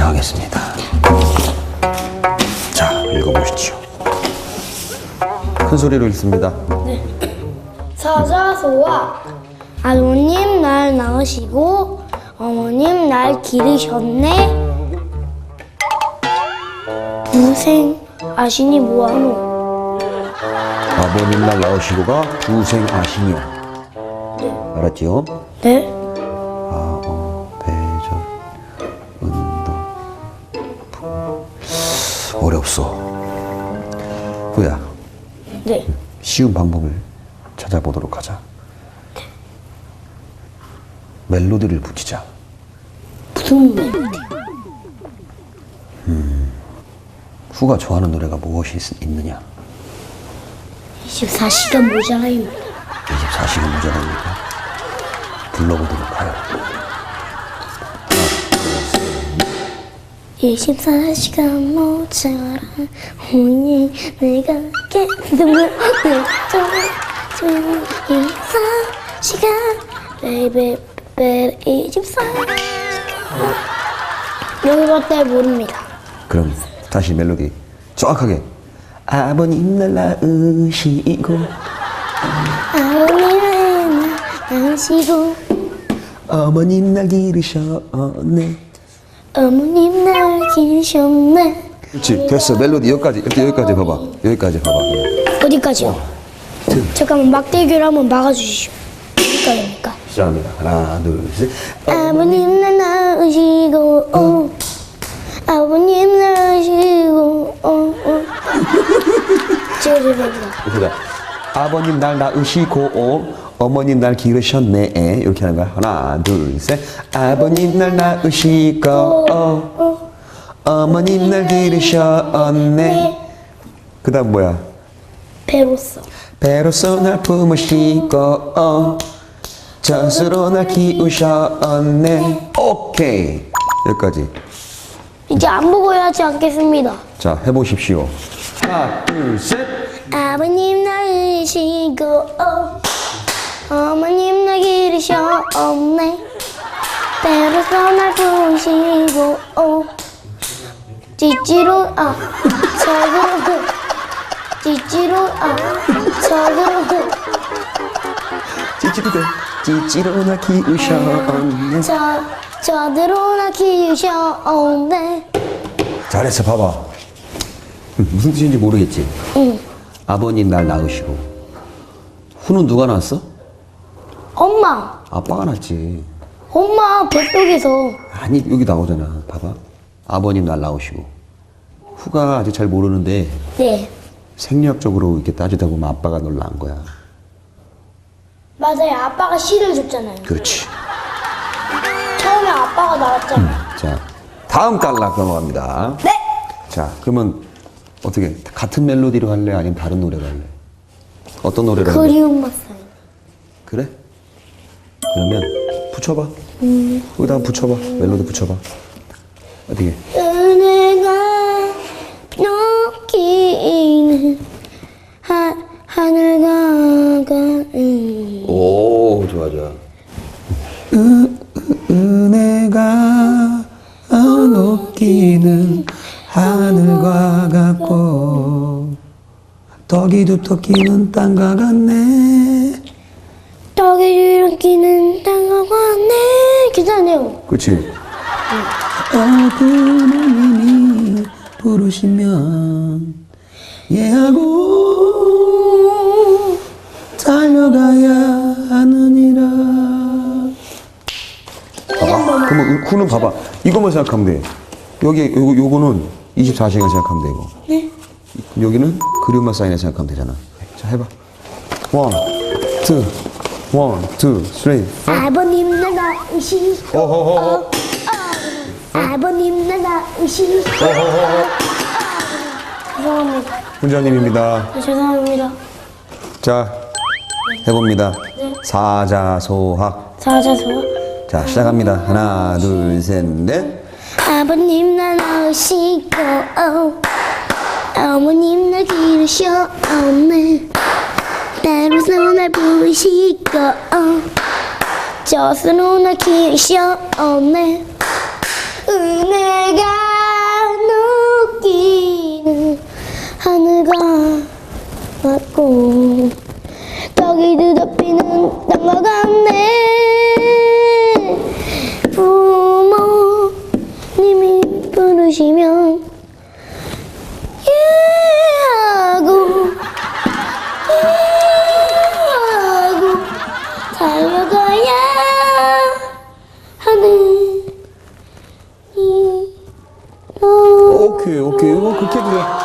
시작하겠습니다. 자, 읽어보시죠. 큰 소리로 읽습니다. 사자소와 아버님 날 낳으시고 어머님 날 기르셨네 무생 아시니 뭐하노 아버님 날 나오시고가 부생 아시니요. 알았지요? 네? 어렵소. 후야 네 쉬운 방법을 찾아보도록 하자. 멜로디를 붙이자. 무슨 멜로디 후가 좋아하는 노래가 무엇이 있, 있느냐? 24시간 모자라입니다 24시간 모자라니까 불러보도록 하여. 24시간 모자라 오니 내가 깨슴을 내줘 24시간. 베이베 베24 여기밖에 모릅니다. 그럼 다시 멜로디 정확하게. 아버님 날 낳으시고. 아버님은 나시고. 어머님 날 기르셨네 어머님 날 기르셨네. 그렇지 됐어. 멜로디 여기까지 이렇게 여기까지 봐봐. 여기까지 봐봐. 어디까지요? 잠깐만 막대기를 한번 막아주시죠 어디까지입니까? 시작합니다. 하나 둘셋. 아버님 날 낳으시고 어. 아버님 날 낳으시고 어, 어. 제르르르 보자 아버님 날 낳으시고 어, 어머님 날 기르셨네. 이렇게 하는 거야. 하나 둘 셋. 아버님 날 낳으시고 어, 어머님 날 기르셨네. 그 다음 뭐야? 배로써. 배로서 날 품으시고 어, 젖으로 날 키우셨네. 오케이. 여기까지. 이제 안 보고 하지 않겠습니다. 자 해보십시오 하나 둘 셋. 아버님 낳으시고 어. 어머님 날 기르셨네 배로써 날 부시고 어. 찌찌로 아. 저으로 찌찌로 아. 저으로. 찌찌로 돼. 찌찌로 날 키우셨네 저 저들로 날 키우셨네 잘했어 봐봐 무슨 뜻인지 모르겠지? 응. 아버님 날 낳으시고. 후는 누가 낳았어? 엄마. 아빠가 낳았지. 엄마 뱃속에서. 아니 여기 나오잖아. 봐봐. 아버님 날 낳으시고. 후가 아직 잘 모르는데 네. 생리학적으로 이렇게 따지다 보면 아빠가 널 낳은 거야. 맞아요. 아빠가 씨를 줬잖아요. 그렇지. 처음에 아빠가 나왔잖아요. 자 다음 단락 넘어갑니다. 네. 자 그러면 어떻게 같은 멜로디로 할래? 아니면 다른 노래로 할래? 어떤 노래로 할래? 그리운 맛살 그래? 그러면 붙여봐. 거기다 붙여봐. 멜로디 붙여봐. 어떻게? 은혜가 녹이는 하, 하늘가가 음. 오 좋아 좋아. 은혜가 높기는 하늘과 같고 떡이 두터기는 땅과 같네. 떡이 이렇기는 땅하고 네. 괜찮네요. 그치? 어부님이 부르시면 예하고 달려가야 하느니라. 봐봐. 그러면 후는 봐봐. 이거만 생각하면 돼. 여기 요거, 요거는 24시간 생각하면 되고. 네. 여기는 그리움만 사인에 생각하면 되잖아. 자 해봐. 원, 투, 원, 투, 쓰리. 아버님 나가 으시고 어허허허 어, 아버님 나가 으시고 죄송합니다. 훈자님입니다. 네, 죄송합니다. 자 해봅니다. 사자소학. 자자서 자 시작합니다. 하나 둘 셋 넷 아버님 나 낳으시고 어. 어머님 나 기르셨네. 때로서 날 부르시고 저스로 날 기르셨네. 어. 은혜가 녹기는 하늘과 맞고 주시면 예 하고 예 하고 달려가야 하는 이 너. 오케이, 오케이. 어, 그렇게. 예!